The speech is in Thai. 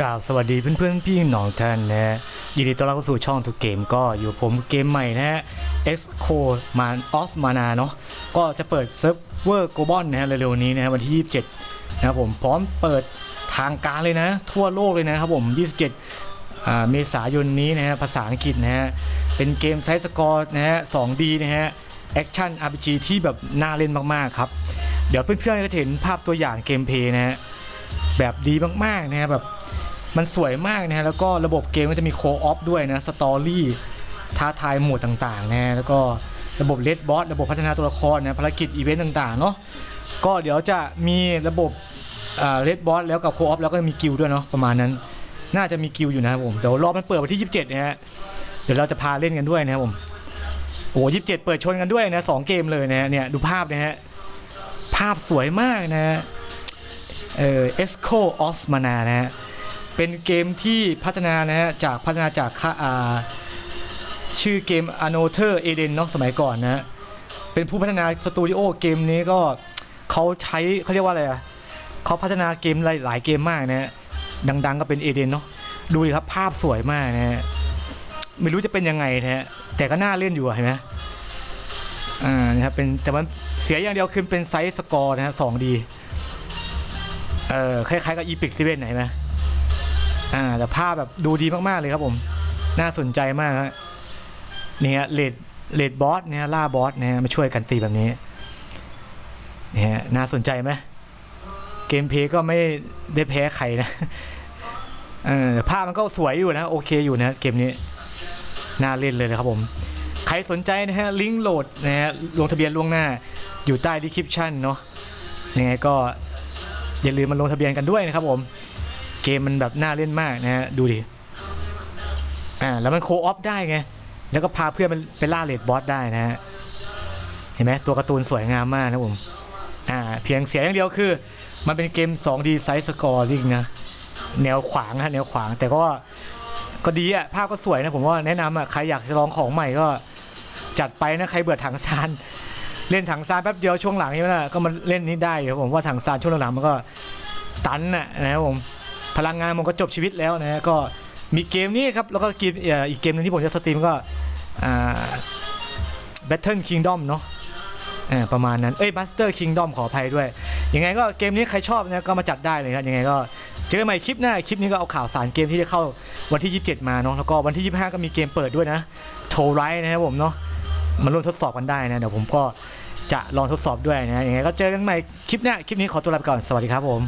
กราบสวัสดีเพื่อนๆพี่น้องท่านนะฮะยินดีต้อนรับเข้าสู่ช่องทุกเกมก็อยู่ผมเกมใหม่นะฮะ S c o m a n of Mana เนาะก็จะเปิดเซิร์ฟเวอร์โกบอลนะฮะเร็วๆนี้นะฮะวันที่ 27 นะครับผมพร้อมเปิดทางการเลยนะ ทั่วโลกเลยนะครับผม 27 เมษายนนี้นะฮะภาษาอังกฤษนะฮะ เป็นเกมไซส์สกอร์นะฮะ 2D นะฮะแอคชั่น RPG ที่แบบน่าเล่นมากๆครับ เดี๋ยวเพื่อนๆก็จะเห็นภาพตัวอย่างเกมเพย์นะฮะแบบดีมากๆนะฮะแบบ มันสวยมากนะฮะแล้วก็ระบบเกมก็จะมีโคออฟด้วยนะสตอรี่ท้าทายหมวดต่างๆนะแล้วก็ระบบเลดบอสระบบพัฒนาตัวละครนะภารกิจอีเวนต์ต่างๆเนาะก็เดี๋ยวจะมีระบบเลดบอสแล้วกับโคออฟแล้วก็มีกิลด้วยเนาะประมาณนั้น น่าจะมีกิลอยู่นะครับผมเดี๋ยวรอบมันเปิดวันที่ 27นะฮะเดี๋ยวเราจะพาเล่นกันด้วยนะครับผมโอ้ยี่สิบเจ็ดเปิดชนกันด้วยนะสองเกมเลยนะเนี่ยดูภาพนะฮะภาพสวยมากนะฮะเอ่อ Esco of Mana นะฮะ เป็นเกมที่พัฒนานะฮะจากพัฒนาจากค่าอาชื่อเกม a n o t h e r Eden เนาะสมัยก่อนนะ เป็นผู้พัฒนาสตูดิโอเกมนี้ก็เขาใช้เขาเรียกว่าอะไรอะเขาพัฒนาเกมหลายหลายเกมมากนะฮะดังๆก็เป็นเอเดนเนาะดูดิครับภาพสวยมากนะฮะไม่รู้จะเป็นยังไงนะฮะแต่ก็น่าเล่นอยู่เห็นไหมอ่านะครับเป็นแต่มันเสียอย่างเดียวคือเป็นไซส์สกอร์นะฮะ 2D เอ่อคล้ายๆกับ Epic 7ไหนไหม อ่าแต่ภาพแบบดูดีมากๆเลยครับผม น่าสนใจมากฮะนี่ฮะเลดเลดบอสเนี่ยล่าบอสเนี่ยมาช่วยกันตีแบบนี้เนี่ยฮะน่าสนใจไหมเกมเพลย์ก็ไม่ได้แพ้ใครนะเออภาพมันก็สวยอยู่นะโอเคอยู่นะเกมนี้น่าเล่นเลยนะครับผม ใครสนใจนะฮะลิงก์โหลดนะฮะลงทะเบียนล่วงหน้า อยู่ใต้ดีคริปชั่นเนาะยังไงก็อย่าลืมมาลงทะเบียนกันด้วยนะครับผม เกมมันแบบน่าเล่นมากนะฮะดูดิอ่าแล้วมันโคออฟได้ไงแล้วก็พาเพื่อนไปไปล่าเลดบอสได้นะฮะเห็นไหมตัวการ์ตูนสวยงามมากนะผมอ่าเพียงเสียอย่างเดียวคือ มันเป็นเกม 2D ไซส์สกอร์ลิงนะแนวขวางฮะแนวขวางแต่ก็ก็ดีอะภาพก็สวยนะผมว่าแนะนำอะใครอยากจะลองของใหม่ก็จัดไปนะใครเบื่อถังซานเล่นถังซานแป๊บเดียวช่วงหลังนี่นะก็มาเล่นนี้ได้ครับผมว่าถังซานช่วงหลังมันก็ตันน่ะนะครับผม ลังงานมันก็จบชีวิตแล้วนะก็มีเกมนี้ครับแล้วก็เกมอีกเกมหนึงที่ผมจะสตรีมก็ Battle Kingdom เนาะประมาณนั้น เอ้ย Master Kingdom ขออภัยด้วย ยังไงก็เกมนี้ใครชอบนะก็มาจัดได้เลยครับยังไงก็เจอกันใหม่คลิปหน้า คลิปนี้ก็เอาข่าวสารเกมที่จะเข้าวันที่ 27 มาเนาะแล้วก็วันที่ 25 ก็มีเกมเปิดด้วยนะโชว์ไรนะครับผมเนาะมาร่วมทดสอบกันได้นะเดี๋ยวผมก็จะลองทดสอบด้วยนะยังไงก็เจอกันใหม่คลิปหน้าคลิปนี้ขอตัวลาไปก่อนสวัสดีครับผม